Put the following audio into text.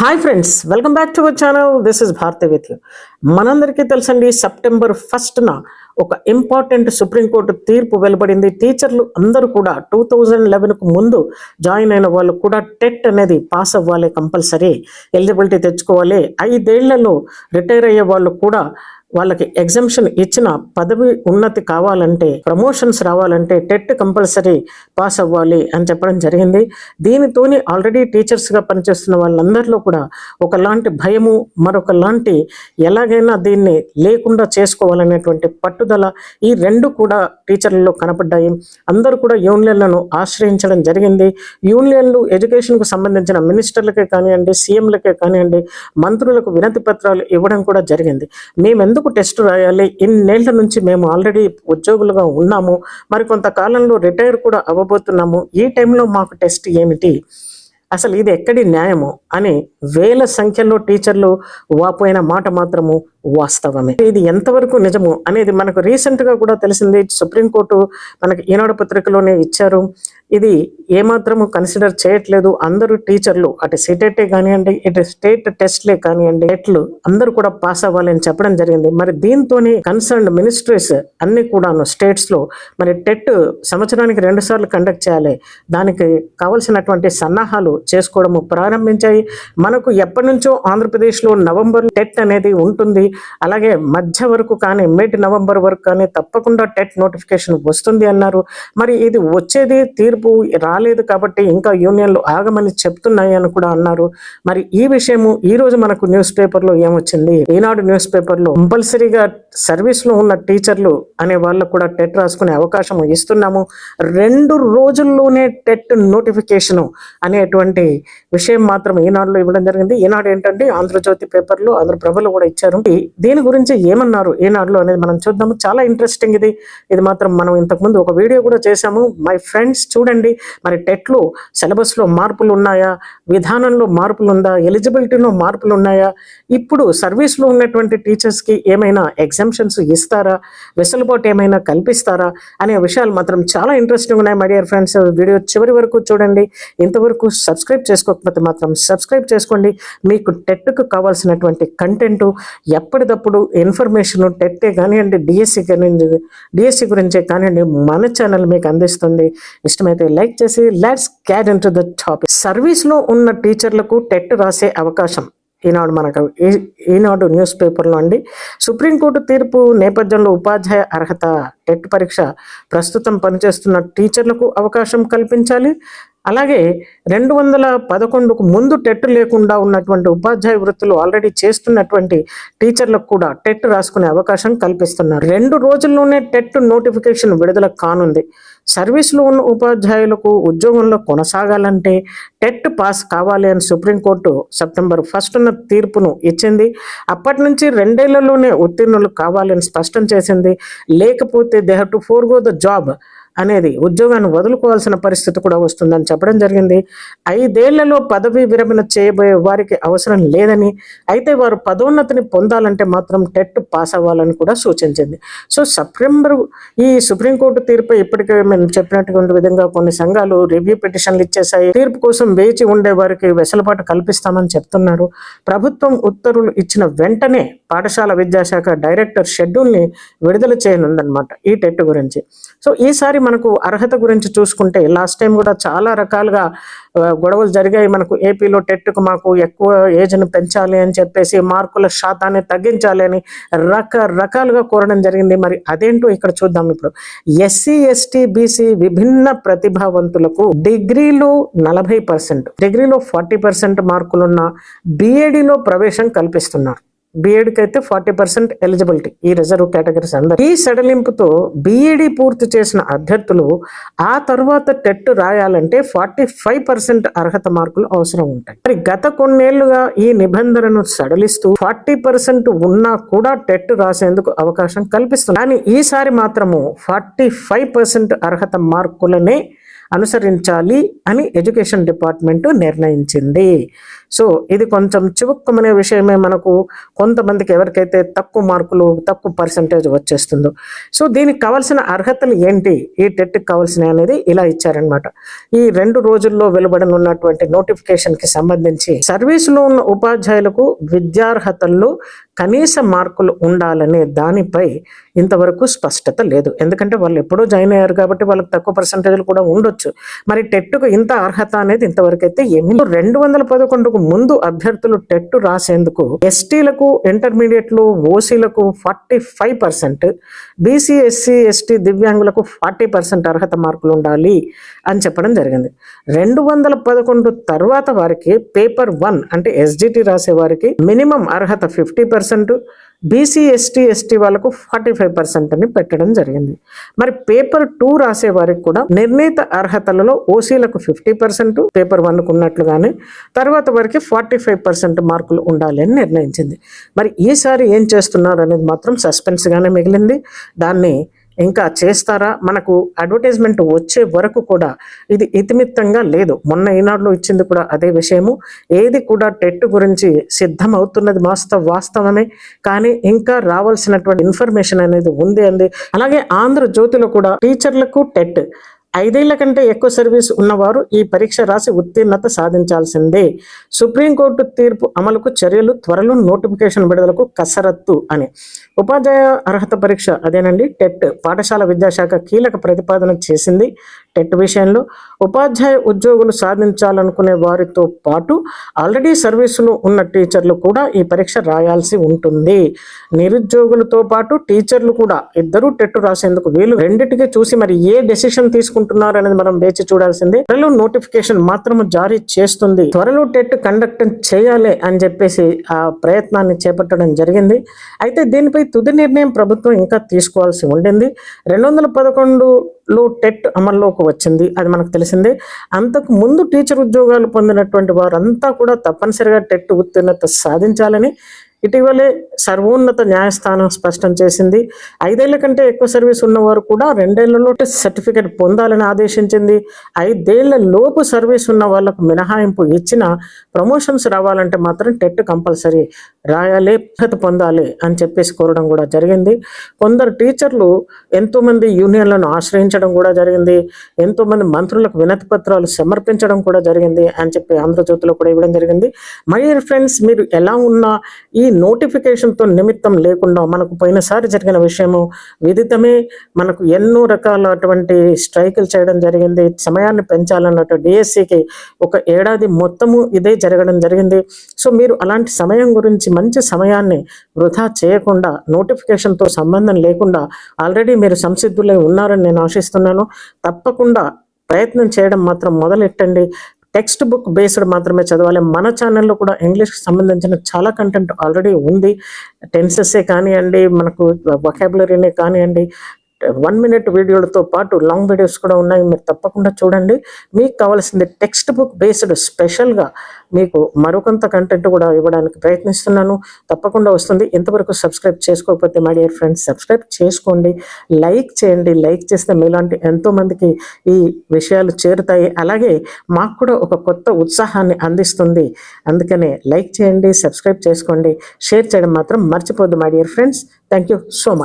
Hi friends welcome back to our channel. This is Bharathi with you మనందరికీ తెలుసండి September ఫస్ట్న ఒక important supreme court తీర్పు వెలువడింది. టీచర్లు అందరూ కూడా టూ థౌజండ్ లెవెన్కు ముందు జాయిన్ అయిన వాళ్ళు కూడా టెట్ అనేది పాస్ అవ్వాలి కంపల్సరీ. ఎలిజిబిలిటీ తెచ్చుకోవాలి. ఐదేళ్ళలో రిటైర్ అయ్యే వాళ్ళు కూడా వాళ్ళకి ఎగ్జామ్షన్ ఇచ్చిన పదవి ఉన్నతి కావాలంటే ప్రమోషన్స్ రావాలంటే టెట్ కంపల్సరీ పాస్ అవ్వాలి అని చెప్పడం జరిగింది. దీనితోని ఆల్రెడీ టీచర్స్గా పనిచేస్తున్న వాళ్ళందరిలో కూడా ఒకలాంటి భయము మరొకలాంటి ఎలాగైనా దీన్ని లేకుండా చేసుకోవాలనేటువంటి పట్టుదల ఈ రెండు కూడా టీచర్లలో కనపడ్డాయి. అందరూ కూడా యూనియన్లను ఆశ్రయించడం జరిగింది. యూనియన్లు ఎడ్యుకేషన్కు సంబంధించిన మినిస్టర్లకే కానివ్వండి సీఎంలకే కానివ్వండి మంత్రులకు వినతి పత్రాలు ఇవ్వడం కూడా జరిగింది. మేము ఎందుకు టెస్ట్ రాయాలి? ఇన్నేళ్ళ నుంచి మేము ఆల్రెడీ ఉద్యోగులుగా ఉన్నాము. మరి కొంతకాలంలో రిటైర్ కూడా అవ్వబోతున్నాము. ఈ టైంలో మాకు టెస్ట్ ఏమిటి? అసలు ఇది ఎక్కడి న్యాయము అని వేల సంఖ్యలో టీచర్లు వాపోయిన మాట మాత్రము వాస్తవమే. ఇది ఎంతవరకు నిజము అనేది మనకు రీసెంట్గా కూడా తెలిసింది. సుప్రీంకోర్టు మనకి ఈనాడు పత్రికలోనే ఇచ్చారు. ఇది ఏమాత్రము కన్సిడర్ చేయట్లేదు. అందరూ టీచర్లు అటు సిటెటే కానివ్వండి ఇటు స్టేట్ టెస్ట్లే కానివ్వండి ఎట్లు అందరూ కూడా పాస్ అవ్వాలని చెప్పడం జరిగింది. మరి దీంతోనే కన్సర్న్ మినిస్ట్రీస్ అన్ని కూడాను స్టేట్స్లో మరి టెట్ సంవత్సరానికి రెండు సార్లు కండక్ట్ చేయాలి. దానికి కావలసినటువంటి సన్నాహాలు చేసుకోవడము ప్రారంభించాయి. మనకు ఎప్పటి నుంచో ఆంధ్రప్రదేశ్లో నవంబర్ టెట్ అనేది ఉంటుంది. అలాగే మధ్య వరకు కానీ మిడ్ నవంబర్ వరకు కానీ తప్పకుండా టెట్ నోటిఫికేషన్ వస్తుంది అన్నారు. మరి ఇది వచ్చేది తీర్పు రాలేదు కాబట్టి ఇంకా యూనియన్లు ఆగమని చెప్తున్నాయి అని కూడా అన్నారు. మరి ఈ విషయము ఈ రోజు మనకు న్యూస్ పేపర్లో ఏమొచ్చింది? ఈనాడు న్యూస్ పేపర్లో కంపల్సరీగా సర్వీస్లో ఉన్న టీచర్లు అనే వాళ్ళకు కూడా టెట్ రాసుకునే అవకాశం ఇస్తున్నాము. రెండు రోజుల్లోనే టెట్ నోటిఫికేషన్ అనేటువంటి విషయం మాత్రం ఈనాడులో ఇవ్వడం జరిగింది. ఈనాడు ఏంటంటే ఆంధ్రజ్యోతి పేపర్లో ఆంధ్రప్రభలో కూడా ఇచ్చారు. దీని గురించి ఏమన్నారు ఈనాడులో అనేది మనం చూద్దాము. చాలా ఇంట్రెస్టింగ్ ఇది. ఇది మాత్రం మనం ఇంతకుముందు ఒక వీడియో కూడా చేశాము. మై ఫ్రెండ్స్ చూడండి. మరి టెట్లో సిలబస్లో మార్పులు ఉన్నాయా? విధానంలో మార్పులు ఉందా? ఎలిజిబిలిటీలో మార్పులు ఉన్నాయా? ఇప్పుడు సర్వీస్లో ఉన్నటువంటి టీచర్స్కి ఏమైనా ఎగ్జామ్షన్స్ ఇస్తారా? వెసులుబాటు ఏమైనా కల్పిస్తారా? అనే విషయాలు మాత్రం చాలా ఇంట్రెస్టింగ్ ఉన్నాయి మై డియర్ ఫ్రెండ్స్ వీడియో చివరి వరకు చూడండి. ఇంతవరకు సబ్స్క్రైబ్ సబ్స్క్రైబ్ చేసుకోకపోతే మాత్రం సబ్స్క్రైబ్ చేసుకోండి. మీకు టెట్కు కావాల్సినటువంటి కంటెంట్ ఎప్పటికప్పుడు ఇన్ఫర్మేషన్ టెట్టే కానివ్వండి డిఎస్సి కానివ్వండి డిఎస్సి గురించే కానివ్వండి మన ఛానల్ మీకు అందిస్తుంది. ఇష్టమైతే లైక్ చేసి let's get into the topic సర్వీస్లో ఉన్న టీచర్లకు టెట్ రాసే అవకాశం. ఈనాడు మనకు ఈ- ఈనాడు న్యూస్ పేపర్లో అండి సుప్రీంకోర్టు తీర్పు నేపథ్యంలో ఉపాధ్యాయ అర్హత టెట్ పరీక్ష ప్రస్తుతం పనిచేస్తున్న టీచర్లకు అవకాశం కల్పించాలి. అలాగే రెండు వందల పదకొండుకు ముందు టెట్ లేకుండా ఉన్నటువంటి ఉపాధ్యాయ వృత్తులు ఆల్రెడీ చేస్తున్నటువంటి టీచర్లకు కూడా టెట్ రాసుకునే అవకాశం కల్పిస్తున్నారు. రెండు రోజుల్లోనే టెట్ నోటిఫికేషన్ విడుదల కానుంది. సర్వీస్లో ఉన్న ఉపాధ్యాయులకు ఉద్యోగంలో కొనసాగాలంటే టెట్ పాస్ కావాలి అని సుప్రీంకోర్టు సెప్టెంబర్ ఫస్ట్న తీర్పును ఇచ్చింది. అప్పటి నుంచి రెండేళ్ళలోనే ఉత్తీర్ణులు కావాలని స్పష్టం చేసింది. లేకపోతే they have to forgo the job అనేది ఉద్యోగాన్ని వదులుకోవాల్సిన పరిస్థితి కూడా వస్తుందని చెప్పడం జరిగింది. ఐదేళ్ళలో పదవీ విరమణ చేయబోయే వారికి అవసరం లేదని అయితే వారు పదోన్నతిని పొందాలంటే మాత్రం టెట్ పాస్ అవ్వాలని కూడా సూచించింది. సో సెప్టెంబర్ ఈ సుప్రీంకోర్టు తీర్పు ఇప్పటికే మేము చెప్పినటువంటి విధంగా కొన్ని సంఘాలు రివ్యూ పిటిషన్లు ఇచ్చేసాయి తీర్పు కోసం వేచి ఉండే వారికి వెసులుబాటు కల్పిస్తామని చెప్తున్నారు. ప్రభుత్వం ఉత్తర్వులు ఇచ్చిన వెంటనే పాఠశాల విద్యాశాఖ డైరెక్టర్ షెడ్యూల్ని విడుదల చేయనుందనమాట ఈ టెట్ గురించి. సో ఈసారి మనకు అర్హత గురించి చూసుకుంటే లాస్ట్ టైం కూడా చాలా రకాలుగా గొడవలు జరిగాయి. మనకు ఏపీలో టెట్కు మాకు ఎక్కువ ఏజ్ను పెంచాలి అని చెప్పేసి మార్కుల శాతాన్ని తగ్గించాలి అని రకరకాలుగా కోరడం జరిగింది. మరి అదేంటో ఇక్కడ చూద్దాం ఇప్పుడు. ఎస్సీ ఎస్టీ బీసీ విభిన్న ప్రతిభావంతులకు డిగ్రీలో నలభై పర్సెంట్ డిగ్రీలో ఫార్టీ పర్సెంట్ మార్కులున్న బీఏడీలో ప్రవేశం కల్పిస్తున్నారు. బీఎడ్కి అయితే ఫార్టీ పర్సెంట్ ఎలిజిబిలిటీ ఈ రిజర్వ్ కేటగిరీస్ అందరు. ఈ సడలింపుతో బీఈడి పూర్తి చేసిన అభ్యర్థులు ఆ తర్వాత టెట్ రాయాలంటే ఫార్టీ ఫైవ్ పర్సెంట్ అర్హత మార్కులు అవసరం ఉంటాయి. మరి గత కొన్నేళ్ళుగా ఈ నిబంధనను సడలిస్తూ ఫార్టీ పర్సెంట్ ఉన్నా కూడా టెట్ రాసేందుకు అవకాశం కల్పిస్తుంది కానీ ఈసారి మాత్రము ఫార్టీ ఫైవ్ పర్సెంట్ అర్హత మార్కులనే అనుసరించాలి అని ఎడ్యుకేషన్ డిపార్ట్మెంట్ నిర్ణయించింది. సో ఇది కొంచెం చివుక్కమనే విషయమే మనకు కొంతమందికి ఎవరికైతే తక్కువ మార్కులు తక్కువ పర్సంటేజ్ వచ్చేస్తుందో. సో దీనికి కావాల్సిన అర్హతలు ఏంటి? ఈ టెట్కి కావాల్సినవి అనేది ఇలా ఇచ్చారనమాట ఈ రెండు రోజుల్లో వెలువడనున్నటువంటి నోటిఫికేషన్కి సంబంధించి సర్వీసులో ఉన్న ఉపాధ్యాయులకు విద్యార్హతల్లో కనీస మార్కులు ఉండాలనే దానిపై ఇంతవరకు స్పష్టత లేదు. ఎందుకంటే వాళ్ళు ఎప్పుడో జాయిన్ అయ్యారు కాబట్టి వాళ్ళకి తక్కువ పర్సంటేజ్లు కూడా ఉండొచ్చు. మరి టెట్కు ఇంత అర్హత అనేది ఇంతవరకు అయితే ఏమి రెండు వందల పదకొండుకు ముందు అభ్యర్థులు టెట్ రాసేందుకు ఎస్టీలకు ఇంటర్మీడియట్లు ఓసీలకు forty five percent BC SC ST దివ్యాంగులకు ఫార్టీ పర్సెంట్ అర్హత మార్కులు ఉండాలి అని చెప్పడం జరిగింది. రెండు వందల పదకొండు తర్వాత వారికి పేపర్ వన్ అంటే ఎస్జిటి రాసే వారికి మినిమం అర్హత fifty percent BC ST ST వాళ్ళకు ఫార్టీ ఫైవ్ పర్సెంట్ అని పెట్టడం జరిగింది. మరి పేపర్ టూ రాసే వారికి కూడా నిర్ణీత అర్హతలలో ఓసీలకు ఫిఫ్టీ పర్సెంట్ పేపర్ వన్కు ఉన్నట్లుగానే తర్వాత వారికి ఫార్టీ ఫైవ్ పర్సెంట్ మార్కులు ఉండాలి అని నిర్ణయించింది. మరి ఈసారి ఏం చేస్తున్నారు అనేది మాత్రం సస్పెన్స్గానే మిగిలింది. దాన్ని ఇంకా చేస్తారా? మనకు అడ్వర్టైజ్మెంట్ వచ్చే వరకు కూడా ఇది ఇతిమిత్తంగా లేదు. మొన్న ఈనాడులో ఇచ్చింది కూడా అదే విషయము. ఏది కూడా టెట్ గురించి సిద్ధం అవుతున్నది వాస్తవ వాస్తవమే. కానీ ఇంకా రావాల్సినటువంటి ఇన్ఫర్మేషన్ అనేది ఉంది అంది. అలాగే ఆంధ్రజ్యోతిలో కూడా టీచర్లకు టెట్ ఐదేళ్ళ కంటే ఎక్కువ సర్వీస్ ఉన్నవారు ఈ పరీక్ష రాసి ఉత్తీర్ణత సాధించాల్సిందే. సుప్రీంకోర్టు తీర్పు అమలుకు చర్యలు త్వరలో నోటిఫికేషన్ విడుదలకు కసరత్తు అని. ఉపాధ్యాయ అర్హత పరీక్ష అదేనండి టెట్. పాఠశాల విద్యాశాఖ కీలక ప్రతిపాదన చేసింది టెట్ విషయంలో. ఉపాధ్యాయ ఉద్యోగులు సాధించాలనుకునే వారితో పాటు ఆల్రెడీ సర్వీసులో ఉన్న టీచర్లు కూడా ఈ పరీక్ష రాయాల్సి ఉంటుంది. నిరుద్యోగులతో పాటు టీచర్లు కూడా ఇద్దరూ టెట్ రాసేందుకు వీలు రెండింటికి చూసి మరి ఏ డెసిషన్ తీసుకుంటున్నారు అనేది మనం వేచి చూడాల్సిందే. త్వరలో నోటిఫికేషన్ మాత్రం జారీ చేస్తుంది. త్వరలో టెట్ కండక్ట్ చేయాలి అని చెప్పేసి ఆ ప్రయత్నాన్ని చేపట్టడం జరిగింది. అయితే దీనిపై తుది నిర్ణయం ప్రభుత్వం ఇంకా తీసుకోవాల్సి ఉండింది. రెండు వందల పదకొండులో టెట్ అమల్లోకి వచ్చింది. అది మనకు తెలిసిందే. అంతకు ముందు టీచర్ ఉద్యోగాలు పొందినటువంటి వారంతా కూడా తప్పనిసరిగా టెట్ ఉత్తీర్ణత సాధించాలని ఇటీవలే సర్వోన్నత న్యాయస్థానం స్పష్టం చేసింది. ఐదేళ్ళ కంటే ఎక్కువ సర్వీస్ ఉన్నవారు కూడా రెండేళ్ళలో టెస్ట్ సర్టిఫికేట్ పొందాలని ఆదేశించింది. ఐదేళ్ళ లోపు సర్వీస్ ఉన్న వాళ్ళకు మినహాయింపు ఇచ్చిన ప్రమోషన్స్ రావాలంటే మాత్రం టెట్ కంపల్సరీ రాయాలి అర్హత పొందాలి అని చెప్పేసి కోరడం కూడా జరిగింది. కొందరు టీచర్లు ఎంతోమంది యూనియన్లను ఆశ్రయించడం కూడా జరిగింది. ఎంతోమంది మంత్రులకు వినతి పత్రాలు సమర్పించడం కూడా జరిగింది అని చెప్పి ఆంధ్రజ్యోతిలో కూడా ఇవ్వడం జరిగింది. మై ఫ్రెండ్స్ మీరు ఎలా ఉన్నా ఈ నోటిఫికేషన్తో నిమిత్తం లేకుండా మనకు పోయినసారి జరిగిన విషయము విదితమే మనకు ఎన్నో రకాల అటువంటి స్ట్రైకులు చేయడం జరిగింది సమయాన్ని పెంచాలన్నట్టు డిఎస్సికి ఒక ఏడాది మొత్తము ఇదే జరగడం జరిగింది. సో మీరు అలాంటి సమయం గురించి మంచి సమయాన్ని వృధా చేయకుండా నోటిఫికేషన్తో సంబంధం లేకుండా ఆల్రెడీ మీరు సంసిద్ధులై ఉన్నారని నేను ఆశిస్తున్నాను. తప్పకుండా ప్రయత్నం చేయడం మాత్రం మొదలెట్టండి. టెక్స్ట్ బుక్ బేస్డ్ మాత్రమే చదవాలి. మన ఛానల్లో కూడా ఇంగ్లీష్కి సంబంధించిన చాలా కంటెంట్ ఆల్రెడీ ఉంది. టెన్సెస్సే కానివ్వండి మనకు వొకాబులరీనే కానివ్వండి వన్ మినిట్ వీడియోలతో పాటు లాంగ్ వీడియోస్ కూడా ఉన్నాయి. మీరు తప్పకుండా చూడండి. మీకు కావాల్సింది టెక్స్ట్ బుక్ బేస్డ్ స్పెషల్గా మీకు మరికొంత కంటెంట్ కూడా ఇవ్వడానికి ప్రయత్నిస్తున్నాను. తప్పకుండా వస్తుంది. ఇంతవరకు సబ్స్క్రైబ్ చేసుకోకపోతే మై డియర్ ఫ్రెండ్స్ సబ్స్క్రైబ్ చేసుకోండి. లైక్ చేయండి. లైక్ చేస్తే మీలాంటి ఎంతోమందికి ఈ విషయాలు చేరుతాయి. అలాగే మాకు కూడా ఒక కొత్త ఉత్సాహాన్ని అందిస్తుంది. అందుకనే లైక్ చేయండి సబ్స్క్రైబ్ చేసుకోండి. షేర్ చేయడం మాత్రం మర్చిపోద్దు my dear friends. Thank you so much.